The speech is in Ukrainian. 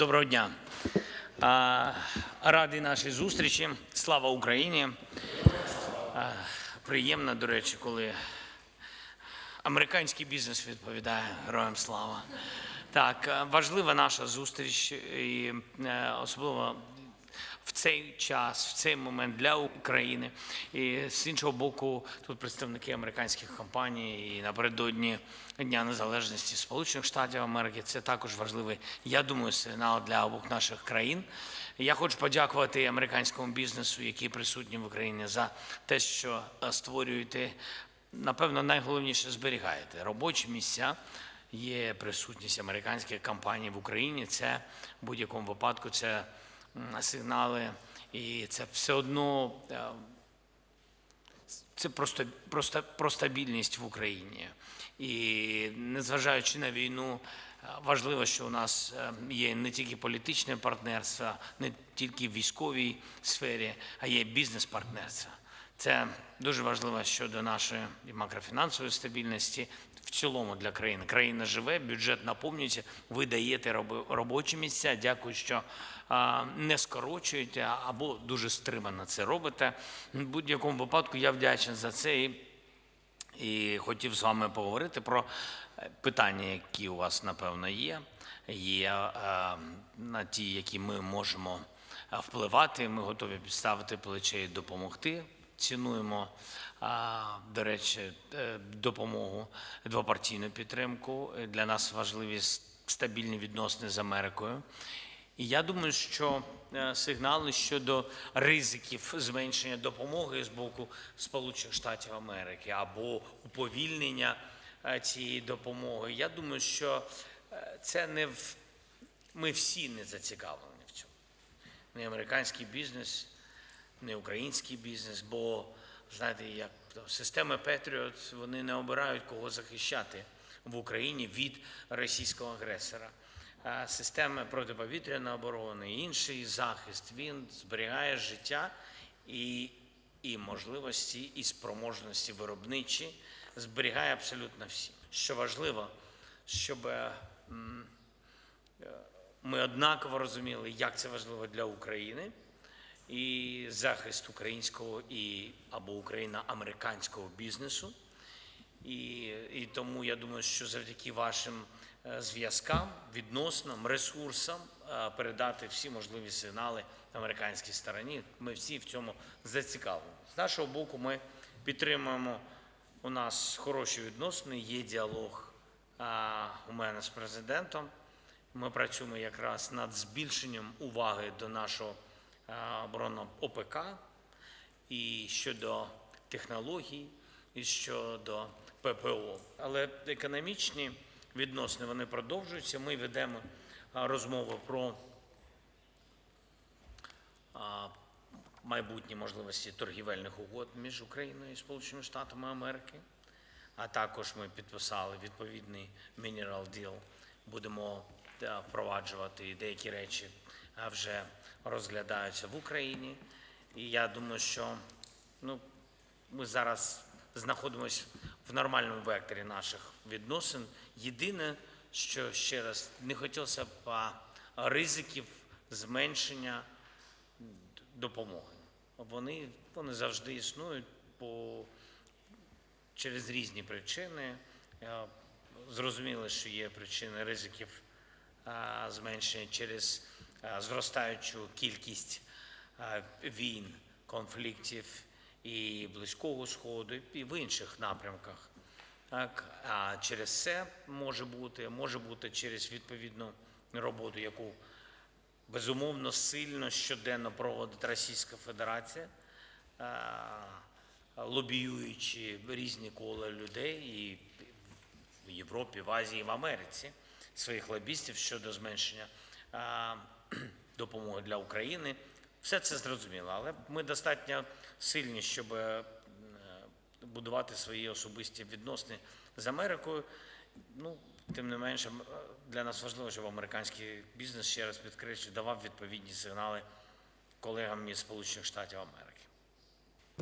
Доброго дня. Радий нашій зустрічі. Слава Україні. Приємно, до речі, коли американський бізнес відповідає героям слава. Так, важлива наша зустріч, і е, особливо в цей час, в цей момент для України. І з іншого боку, тут представники американських компаній і напередодні Дня Незалежності Сполучених Штатів Америки. Це також важливий, я думаю, сигнал для обох наших країн. Я хочу подякувати американському бізнесу, який присутній в Україні, за те, що е, створюєте, напевно, найголовніше зберігаєте робочі місця. Є присутність американських компаній в Україні. Це в будь-якому випадку це сигнали, і це все одно е, це просто, просто про стабільність в Україні. І незважаючи на війну, е, важливо, що у нас е, є не тільки політичне партнерство, не тільки в військовій сфері, а є бізнес-партнерство. Це дуже важливо щодо нашої макрофінансової стабільності в цілому для країни. Країна живе, бюджет наповнюється, ви даєте робочі місця. Дякую, що не скорочуєте або дуже стримано це робите. В будь-якому випадку я вдячний за це і, і хотів з вами поговорити про е, питання, які у вас напевно є. Є е, на ті, які ми можемо е, впливати. Ми готові підставити плече і допомогти. Цінуємо, до речі, е, допомогу, двопартійну підтримку. Е, Для нас важливі стабільні відносини з Америкою. І я думаю, що е, сигнали щодо ризиків зменшення допомоги з боку Сполучених Штатів Америки або уповільнення цієї допомоги. Я думаю, що це не в ми всі не зацікавлені в цьому. Не американський бізнес, не український бізнес, бо знаєте, як системи Петріот вони не обирають кого захищати в Україні від російського агресора. А Системи протиповітряної оборони, інший захист, він зберігає життя і, і можливості, і спроможності виробничі, зберігає абсолютно всі. Що важливо, щоб е, ми однаково розуміли, як це важливо для України, і захист українського і або україно-американського бізнесу. І, і тому я думаю, що завдяки вашим е, зв'язкам, відносинам, ресурсам е, передати всі можливі сигнали американській стороні. Ми всі в цьому зацікавлені. З нашого боку, ми підтримуємо у нас хороші відносини, є діалог а, у мене з президентом. Ми працюємо якраз над збільшенням уваги до нашого оборонного ОПК і щодо технологій, і щодо ППО. Але економічні відносини вони продовжуються. Ми ведемо а, розмову про майбутні можливості торгівельних угод між Україною і Сполученими Штатами Америки. А також ми підписали відповідний Mineral Deal. Будемо е, впроваджувати і деякі речі вже розглядаються в Україні. І я думаю, що ну, ми зараз знаходимося в нормальному векторі наших відносин. Єдине, що ще раз не хотілося б ризиків зменшення допомоги. Вони, вони завжди існують по, через різні причини. Зрозуміло, що є причини ризиків зменшення через зростаючу кількість війн, конфліктів і Близького Сходу, і в інших напрямках. Так, а через це може бути, може бути через відповідну роботу, яку безумовно сильно щоденно проводить Російська Федерація, лобіюючи різні кола людей і в Європі, в Азії, в Америці своїх лобістів щодо зменшення допомоги для України. Все це зрозуміло, але ми достатньо сильні, щоб е, будувати свої особисті відносини з Америкою. Ну, тим не менше, для нас важливо, щоб американський бізнес ще раз підкреслюю, давав відповідні сигнали колегам із Сполучених Штатів Америки.